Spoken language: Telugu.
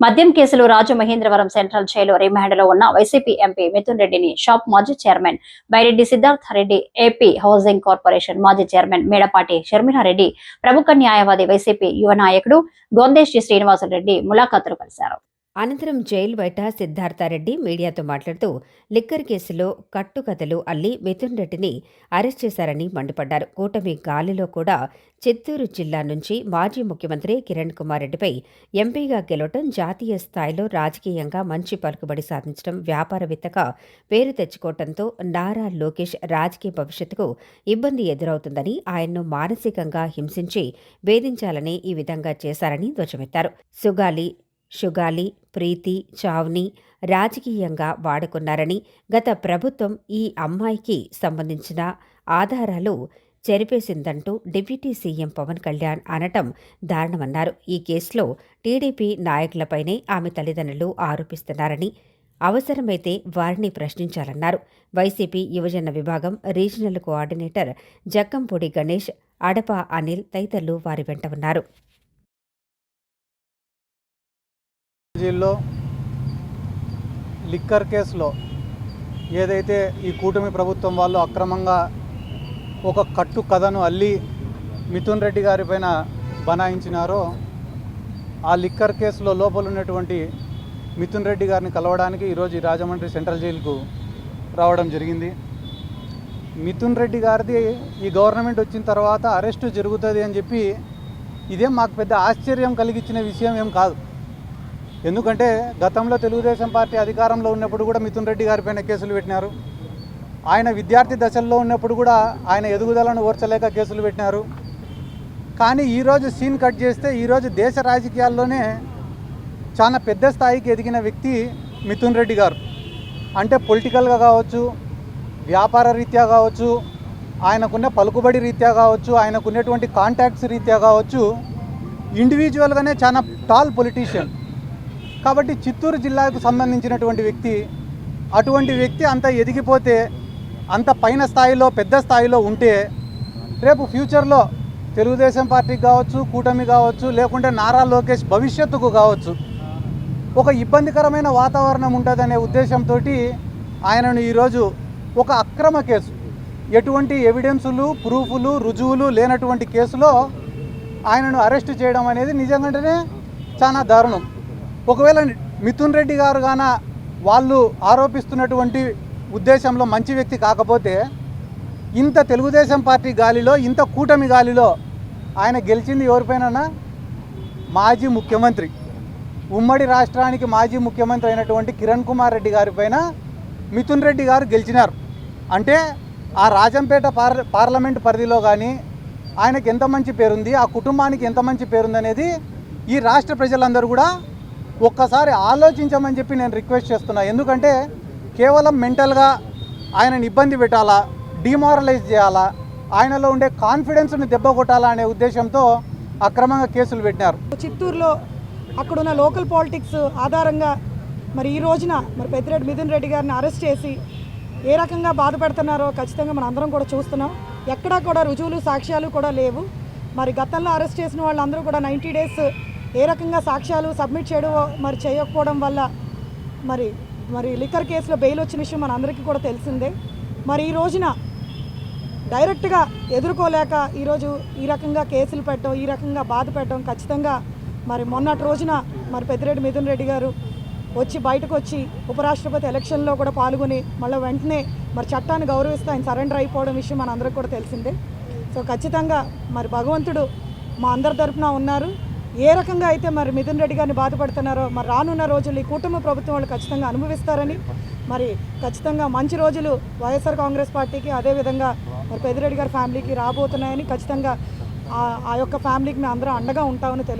మద్యం కేసులో రాజమహేంద్రవరం సెంట్రల్ జైలు రిమాండ్లో ఉన్న వైసీపీ ఎంపీ మిథున్ రెడ్డిని షాప్ మాజీ chairman Byreddy Siddhartha Reddy AP housing corporation మాజీ చైర్మన్ మేడపాటి షర్మిలారెడ్డి ప్రముఖ న్యాయవాది వైసీపీ యువ నాయకుడు గొందేశి శ్రీనివాసరెడ్డి ములాఖాతులు కలిశారు. అనంతరం జైలు బయట సిద్ధార్థారెడ్డి మీడియాతో మాట్లాడుతూ లిక్కర్ కేసులో కట్టుకథలు అల్లి మిథున్ రెడ్డిని అరెస్ట్ చేశారని మండిపడ్డారు. కూటమి గాలిలో కూడా చిత్తూరు జిల్లా నుంచి మాజీ ముఖ్యమంత్రి కిరణ్ కుమార్ రెడ్డిపై ఎంపీగా గెలవటం జాతీయ స్థాయిలో రాజకీయంగా మంచి పలుకుబడి సాధించడం వ్యాపారవేత్తగా పేరు తెచ్చుకోవడంతో నారా లోకేష్ రాజకీయ భవిష్యత్తుకు ఇబ్బంది ఎదురవుతుందని ఆయన్ను మానసికంగా హింసించి వేధించాలని ఈ విధంగా చేశారని ధ్వజమెత్తారు. సుగాలి షుగాలి ప్రీతి చావ్ని రాజకీయంగా వాడుకున్నారని గత ప్రభుత్వం ఈ అమ్మాయికి సంబంధించిన ఆధారాలు చెరిపేసిందంటూ డిప్యూటీ సీఎం పవన్ కళ్యాణ్ అనటం దారుణమన్నారు. ఈ కేసులో టీడీపీ నాయకులపైనే ఆమె తల్లిదండ్రులు ఆరోపిస్తున్నారని అవసరమైతే వారిని ప్రశ్నించాలన్నారు. వైసీపీ యువజన విభాగం రీజనల్ కోఆర్డినేటర్ జక్కంపూడి గణేష్ అడప అనిల్ తదితరులు వారి వెంట ఉన్నారు. కాలేజీల్లో లిక్కర్ కేసులో ఏదైతే ఈ కూటమి ప్రభుత్వం వాళ్ళు అక్రమంగా ఒక కట్టు కథను అల్లి మిథున్ రెడ్డి గారి పైన బనాయించినారో ఆ లిక్కర్ కేసులో లోపల ఉన్నటువంటి మిథున్ రెడ్డి గారిని కలవడానికి ఈరోజు రాజమండ్రి సెంట్రల్ జైలుకు రావడం జరిగింది. మిథున్ రెడ్డి గారిది ఈ గవర్నమెంట్ వచ్చిన తర్వాత అరెస్టు జరుగుతుంది అని చెప్పి ఇదేం మాకు పెద్ద ఆశ్చర్యం కలిగించిన విషయం ఏం కాదు. ఎందుకంటే గతంలో తెలుగుదేశం పార్టీ అధికారంలో ఉన్నప్పుడు కూడా మిథున్ రెడ్డి గారి పైన కేసులు పెట్టినారు. ఆయన విద్యార్థి దశల్లో ఉన్నప్పుడు కూడా ఆయన ఎదుగుదలను ఓర్చలేక కేసులు పెట్టినారు. కానీ ఈరోజు సీన్ కట్ చేస్తే ఈరోజు దేశ రాజకీయాల్లోనే చాలా పెద్ద స్థాయికి ఎదిగిన వ్యక్తి మిథున్ రెడ్డి గారు. అంటే పొలిటికల్గా కావచ్చు వ్యాపార రీత్యా కావచ్చు ఆయనకున్న పలుకుబడి రీత్యా కావచ్చు ఆయనకున్నటువంటి కాంటాక్ట్స్ రీత్యా కావచ్చు ఇండివిజువల్గానే చాలా టాల్ పొలిటీషియన్ కాబట్టి చిత్తూరు జిల్లాకు సంబంధించినటువంటి వ్యక్తి అటువంటి వ్యక్తి అంత ఎదిగిపోతే అంత పైన స్థాయిలో పెద్ద స్థాయిలో ఉంటే రేపు ఫ్యూచర్లో తెలుగుదేశం పార్టీకి కావచ్చు కూటమి కావచ్చు లేకుంటే నారా లోకేష్ భవిష్యత్తుకు కావచ్చు ఒక ఇబ్బందికరమైన వాతావరణం ఉంటుందనే ఉద్దేశంతో ఆయనను ఈరోజు ఒక అక్రమ కేసు ఎటువంటి ఎవిడెన్సులు ప్రూఫులు రుజువులు లేనటువంటి కేసులో ఆయనను అరెస్ట్ చేయడం అనేది నిజంగానే చాలా దారుణం. ఒకవేళ మిథున్ రెడ్డి గారు గాన వాళ్ళు ఆరోపిస్తున్నటువంటి ఉద్దేశంలో మంచి వ్యక్తి కాకపోతే ఇంత తెలుగుదేశం పార్టీ గాలిలో ఇంత కూటమి గాలిలో ఆయన గెలిచింది ఎవరిపైన మాజీ ముఖ్యమంత్రి. ఉమ్మడి రాష్ట్రానికి మాజీ ముఖ్యమంత్రి అయినటువంటి కిరణ్ కుమార్ రెడ్డి గారి పైన మిథున్ రెడ్డి గారు గెలిచినారు. అంటే ఆ రాజంపేట పార్ పార్లమెంట్ పరిధిలో కానీ ఆయనకి ఎంత మంచి పేరుంది ఆ కుటుంబానికి ఎంత మంచి పేరుంది అనేది ఈ రాష్ట్ర ప్రజలందరూ కూడా ఒక్కసారి ఆలోచించమని చెప్పి నేను రిక్వెస్ట్ చేస్తున్నా. ఎందుకంటే కేవలం మెంటల్గా ఆయనని ఇబ్బంది పెట్టాలా డిమారలైజ్ చేయాలా ఆయనలో ఉండే కాన్ఫిడెన్స్ని దెబ్బ కొట్టాలా అనే ఉద్దేశంతో అక్రమంగా కేసులు పెట్టినారు. చిత్తూరులో అక్కడున్న లోకల్ పాలిటిక్స్ ఆధారంగా మరి ఈ రోజున మరి పెద్దిరెడ్డి మిథున్ రెడ్డి గారిని అరెస్ట్ చేసి ఏ రకంగా బాధపడుతున్నారో ఖచ్చితంగా మనం అందరం కూడా చూస్తున్నాం. ఎక్కడా కూడా రుజువులు సాక్ష్యాలు కూడా లేవు. మరి గతంలో అరెస్ట్ చేసిన వాళ్ళందరూ కూడా నైంటీ డేస్ ఏ రకంగా సాక్ష్యాలు సబ్మిట్ చేయడం మరి చేయకపోవడం వల్ల మరి మరి లిక్కర్ కేసులో బెయిల్ వచ్చిన విషయం మన అందరికీ కూడా తెలిసిందే. మరి ఈ రోజున డైరెక్ట్గా ఎదుర్కోలేక ఈరోజు ఈ రకంగా కేసులు పెట్టడం ఈ రకంగా బాధ పెట్టడం ఖచ్చితంగా మరి మొన్నటి రోజున మరి పెద్దిరెడ్డి మిథున్ రెడ్డి గారు వచ్చి బయటకు వచ్చి ఉపరాష్ట్రపతి ఎలక్షన్లో కూడా పాల్గొని మళ్ళీ వెంటనే మరి చట్టాన్ని గౌరవిస్తూ ఆయన సరెండర్ అయిపోవడం విషయం మన అందరికి కూడా తెలిసిందే. సో ఖచ్చితంగా మరి భగవంతుడు మా అందరి తరఫున ఉన్నారు. ఏ రకంగా అయితే మరి మిథున్ రెడ్డి గారిని బాధపడుతున్నారో మరి రానున్న రోజులు ఈ కుటుంబ ప్రభుత్వం వాళ్ళు ఖచ్చితంగా అనుభవిస్తారని మరి ఖచ్చితంగా మంచి రోజులు వైఎస్ఆర్ కాంగ్రెస్ పార్టీకి అదేవిధంగా మరి పెద్దిరెడ్డి గారి ఫ్యామిలీకి రాబోతున్నాయని ఖచ్చితంగా ఆ- ఆ యొక్క ఫ్యామిలీకి మేము అందరం అండగా ఉంటామని తెలియ